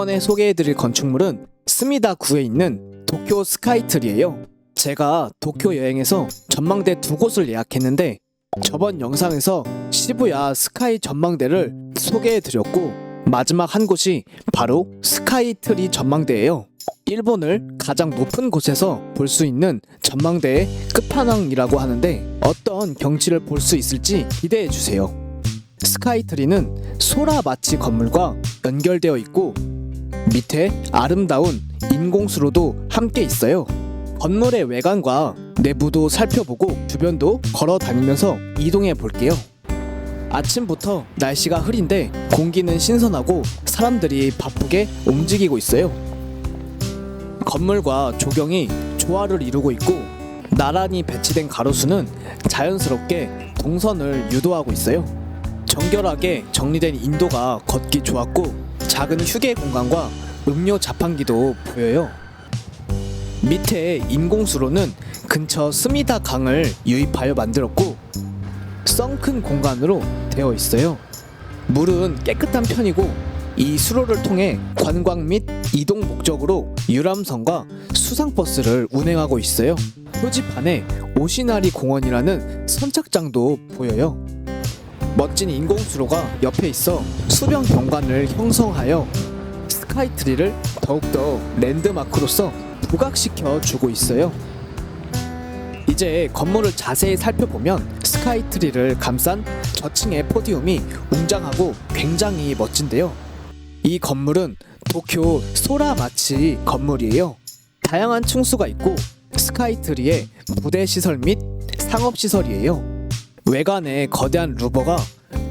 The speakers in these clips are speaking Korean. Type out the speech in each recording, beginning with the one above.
이번에 소개해드릴 건축물은 스미다구에 있는 도쿄 스카이트리예요. 제가 도쿄 여행에서 전망대 두 곳을 예약했는데 저번 영상에서 시부야 스카이 전망대를 소개해드렸고 마지막 한 곳이 바로 스카이트리 전망대예요. 일본을 가장 높은 곳에서 볼 수 있는 전망대의 끝판왕이라고 하는데 어떤 경치를 볼 수 있을지 기대해 주세요. 스카이트리는 소라마치 건물과 연결되어 있고 밑에 아름다운 인공수로도 함께 있어요. 건물의 외관과 내부도 살펴보고 주변도 걸어 다니면서 이동해 볼게요. 아침부터 날씨가 흐린데 공기는 신선하고 사람들이 바쁘게 움직이고 있어요. 건물과 조경이 조화를 이루고 있고 나란히 배치된 가로수는 자연스럽게 동선을 유도하고 있어요. 정결하게 정리된 인도가 걷기 좋았고 작은 휴게 공간과 음료 자판기도 보여요. 밑에 인공수로는 근처 스미다 강을 유입하여 만들었고 썬큰 공간으로 되어 있어요. 물은 깨끗한 편이고 이 수로를 통해 관광 및 이동 목적으로 유람선과 수상버스를 운행하고 있어요. 표지판에 오시나리 공원이라는 선착장도 보여요. 멋진 인공수로가 옆에 있어 수변 경관을 형성하여 스카이트리를 더욱더 랜드마크로서 부각시켜 주고 있어요. 이제 건물을 자세히 살펴보면 스카이트리를 감싼 저층의 포디움이 웅장하고 굉장히 멋진데요. 이 건물은 도쿄 소라마치 건물이에요. 다양한 층수가 있고 스카이트리의 부대 시설 및 상업 시설이에요. 외관에 거대한 루버가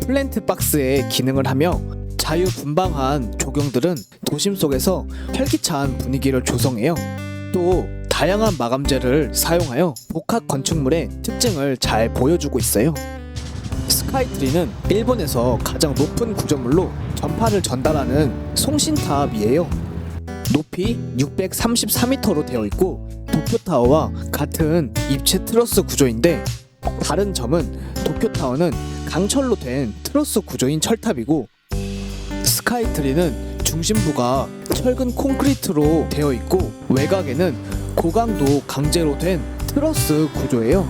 플랜트 박스의 기능을 하며 자유분방한 조경들은 도심 속에서 활기찬 분위기를 조성해요. 또 다양한 마감재를 사용하여 복합 건축물의 특징을 잘 보여주고 있어요. 스카이트리는 일본에서 가장 높은 구조물로 전파를 전달하는 송신탑이에요. 높이 633m로 되어 있고 도쿄타워와 같은 입체 트러스 구조인데 다른 점은 도쿄타워는 강철로 된 트러스 구조인 철탑이고 스카이트리는 중심부가 철근 콘크리트로 되어 있고 외곽에는 고강도 강제로 된 트러스 구조예요.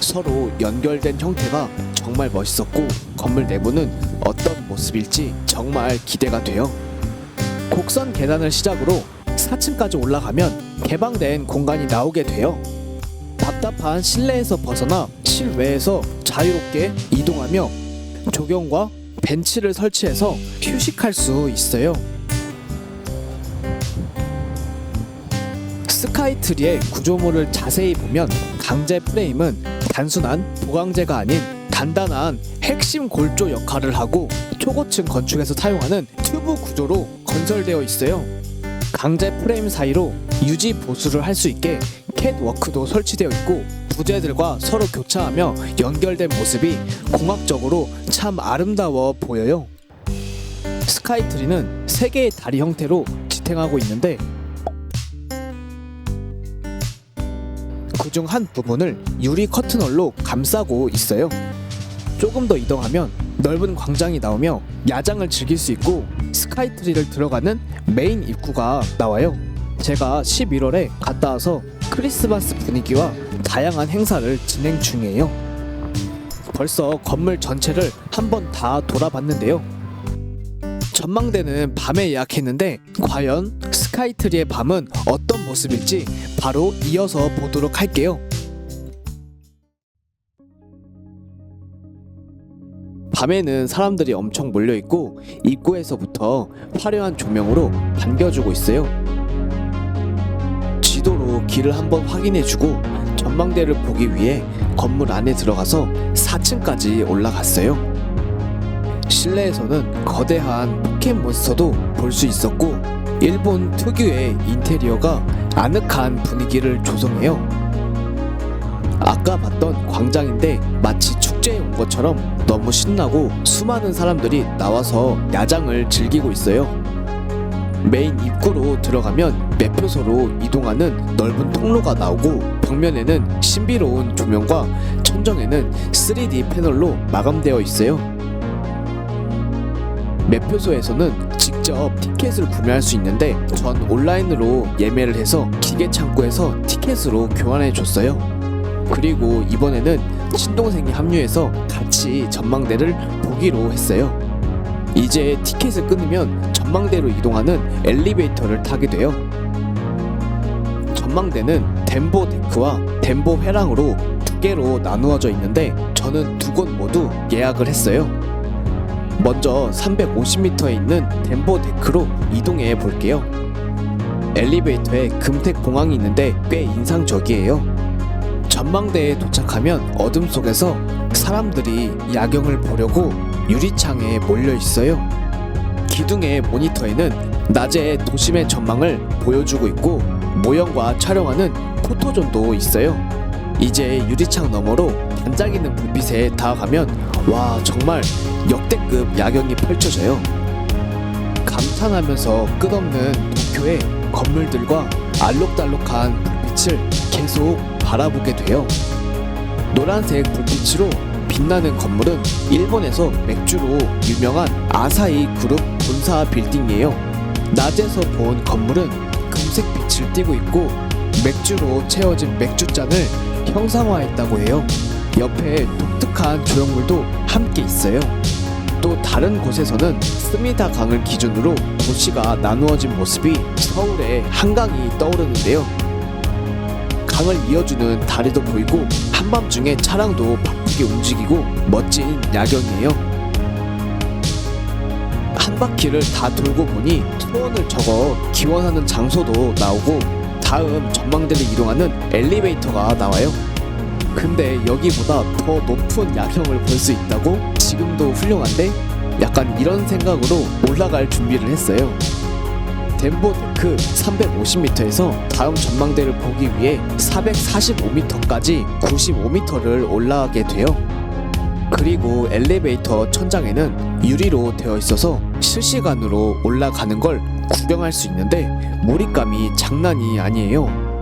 서로 연결된 형태가 정말 멋있었고 건물 내부는 어떤 모습일지 정말 기대가 돼요. 곡선 계단을 시작으로 4층까지 올라가면 개방된 공간이 나오게 돼요. 답답한 실내에서 벗어나 실외에서 자유롭게 이동하며 조경과 벤치를 설치해서 휴식할 수 있어요. 스카이트리의 구조물을 자세히 보면 강제 프레임은 단순한 보강재가 아닌 단단한 핵심 골조 역할을 하고 초고층 건축에서 사용하는 튜브 구조로 건설되어 있어요. 강제 프레임 사이로 유지 보수를 할 수 있게 캣워크도 설치되어 있고 부재들과 서로 교차하며 연결된 모습이 공학적으로 참 아름다워 보여요. 스카이트리는 세 개의 다리 형태로 지탱하고 있는데 그중 한 부분을 유리 커튼홀로 감싸고 있어요. 조금 더 이동하면 넓은 광장이 나오며 야장을 즐길 수 있고 스카이트리를 들어가는 메인 입구가 나와요. 제가 11월에 갔다 와서 크리스마스 분위기와 다양한 행사를 진행 중이에요. 벌써 건물 전체를 한번 다 돌아봤는데요. 전망대는 밤에 예약했는데 과연 스카이트리의 밤은 어떤 모습일지 바로 이어서 보도록 할게요. 밤에는 사람들이 엄청 몰려 있고 입구에서부터 화려한 조명으로 반겨주고 있어요. 지도로 길을 한번 확인해주고 전망대를 보기 위해 건물 안에 들어가서 4층까지 올라갔어요. 실내에서는 거대한 포켓몬스터도 볼 수 있었고 일본 특유의 인테리어가 아늑한 분위기를 조성해요. 아까 봤던 광장인데 마치 축제에 온 것처럼 너무 신나고 수많은 사람들이 나와서 야장을 즐기고 있어요. 메인 입구로 들어가면 매표소로 이동하는 넓은 통로가 나오고 벽면에는 신비로운 조명과 천정에는 3D 패널로 마감되어 있어요. 매표소에서는 직접 티켓을 구매할 수 있는데 전 온라인으로 예매를 해서 기계 창구에서 티켓으로 교환해 줬어요. 그리고 이번에는 친동생이 합류해서 같이 전망대를 보기로 했어요. 이제 티켓을 끊으면 전망대로 이동하는 엘리베이터를 타게 돼요. 전망대는 덴보 데크와 덴보 회랑으로 두 개로 나누어져 있는데 저는 두 곳 모두 예약을 했어요. 먼저 350m에 있는 덴보 데크로 이동해 볼게요. 엘리베이터에 금택 공항이 있는데 꽤 인상적이에요. 전망대에 도착하면 어둠 속에서 사람들이 야경을 보려고 유리창에 몰려 있어요. 기둥의 모니터에는 낮에 도심의 전망을 보여주고 있고 모형과 촬영하는 포토존도 있어요. 이제 유리창 너머로 반짝이는 불빛에 다가가면 와 정말 역대급 야경이 펼쳐져요. 감탄하면서 끝없는 도쿄의 건물들과 알록달록한 불빛을 계속 바라보게 돼요. 노란색 불빛으로 빛나는 건물은 일본에서 맥주로 유명한 아사히 그룹 본사 빌딩이에요. 낮에서 본 건물은 금색 빛을 띠고 있고 맥주로 채워진 맥주잔을 형상화했다고 해요. 옆에 독특한 조형물도 함께 있어요. 또 다른 곳에서는 스미다 강을 기준으로 도시가 나누어진 모습이 서울의 한강이 떠오르는데요. 강을 이어주는 다리도 보이고 한밤중에 차량도 바쁘게 움직이고 멋진 야경이에요. 한 바퀴를 다 돌고 보니 소원을 적어 기원하는 장소도 나오고 다음 전망대를 이동하는 엘리베이터가 나와요. 근데 여기보다 더 높은 야경을 볼 수 있다고? 지금도 훌륭한데? 약간 이런 생각으로 올라갈 준비를 했어요. 덴보 데크 350m에서 다음 전망대를 보기 위해 445m까지 95m를 올라가게 돼요. 그리고 엘리베이터 천장에는 유리로 되어 있어서 실시간으로 올라가는 걸 구경할 수 있는데 몰입감이 장난이 아니에요.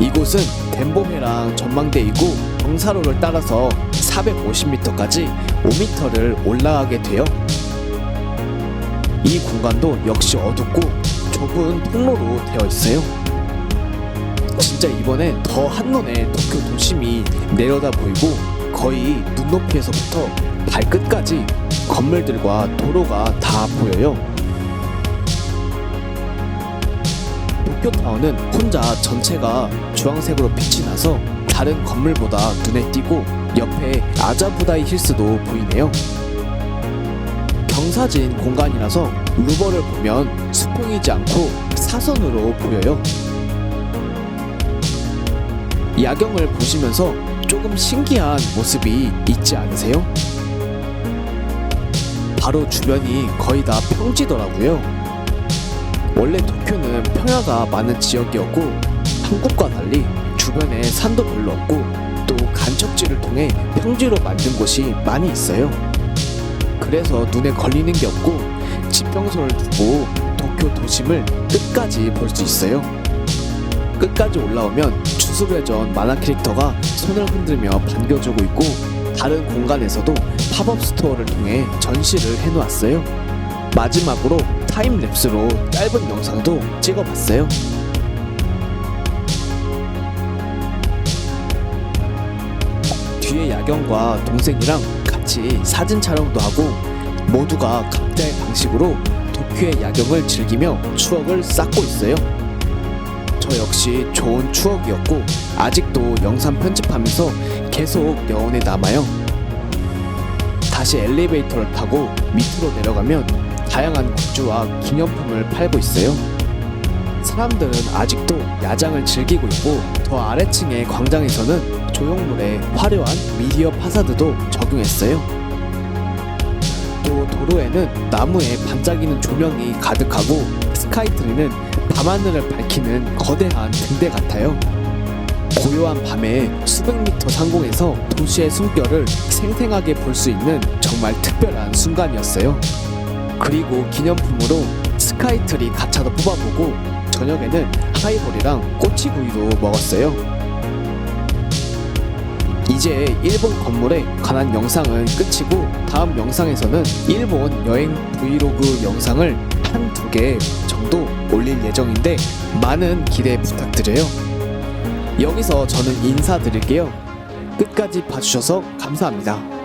이곳은 덴보메랑 전망대이고 경사로를 따라서 450m까지 5m를 올라가게 돼요. 이 공간도 역시 어둡고 좁은 통로로 되어 있어요. 진짜 이번엔 더 한눈에 도쿄 도심이 내려다 보이고 거의 눈높이에서부터 발끝까지 건물들과 도로가 다 보여요. 도쿄타워는 혼자 전체가 주황색으로 빛이 나서 다른 건물보다 눈에 띄고 옆에 아자부다이 힐스도 보이네요. 경사진 공간이라서 루버를 보면 수평이지 않고 사선으로 보여요. 야경을 보시면서 조금 신기한 모습이 있지 않으세요? 바로 주변이 거의 다 평지더라고요. 원래 도쿄는 평야가 많은 지역이었고 한국과 달리 주변에 산도 별로 없고 또 간척지를 통해 평지로 만든 곳이 많이 있어요. 그래서 눈에 걸리는 게 없고 지평선을 두고 도쿄 도심을 끝까지 볼 수 있어요. 끝까지 올라오면 주술회전 만화 캐릭터가 손을 흔들며 반겨주고 있고 다른 공간에서도 팝업 스토어를 통해 전시를 해놓았어요. 마지막으로 타임랩스로 짧은 영상도 찍어봤어요. 뒤에 야경과 동생이랑 같이 사진 촬영도 하고 모두가 각자의 방식으로 도쿄의 야경을 즐기며 추억을 쌓고 있어요. 저 역시 좋은 추억이었고 아직도 영상 편집하면서 계속 여운에 남아요. 다시 엘리베이터를 타고 밑으로 내려가면 다양한 굿즈와 기념품을 팔고 있어요. 사람들은 아직도 야장을 즐기고 있고 더 아래층의 광장에서는 조형물에 화려한 미디어 파사드도 적용했어요. 또 도로에는 나무에 반짝이는 조명이 가득하고 스카이트리는 밤하늘을 밝히는 거대한 등대 같아요. 고요한 밤에 수백 미터 상공에서 도시의 숨결을 생생하게 볼 수 있는 정말 특별한 순간이었어요. 그리고 기념품으로 스카이트리 가차도 뽑아보고 저녁에는 하이볼이랑 꼬치구이도 먹었어요. 이제 일본 건물에 관한 영상은 끝이고 다음 영상에서는 일본 여행 브이로그 영상을 한 두 개 정도 올릴 예정인데 많은 기대 부탁드려요. 여기서 저는 인사드릴게요. 끝까지 봐주셔서 감사합니다.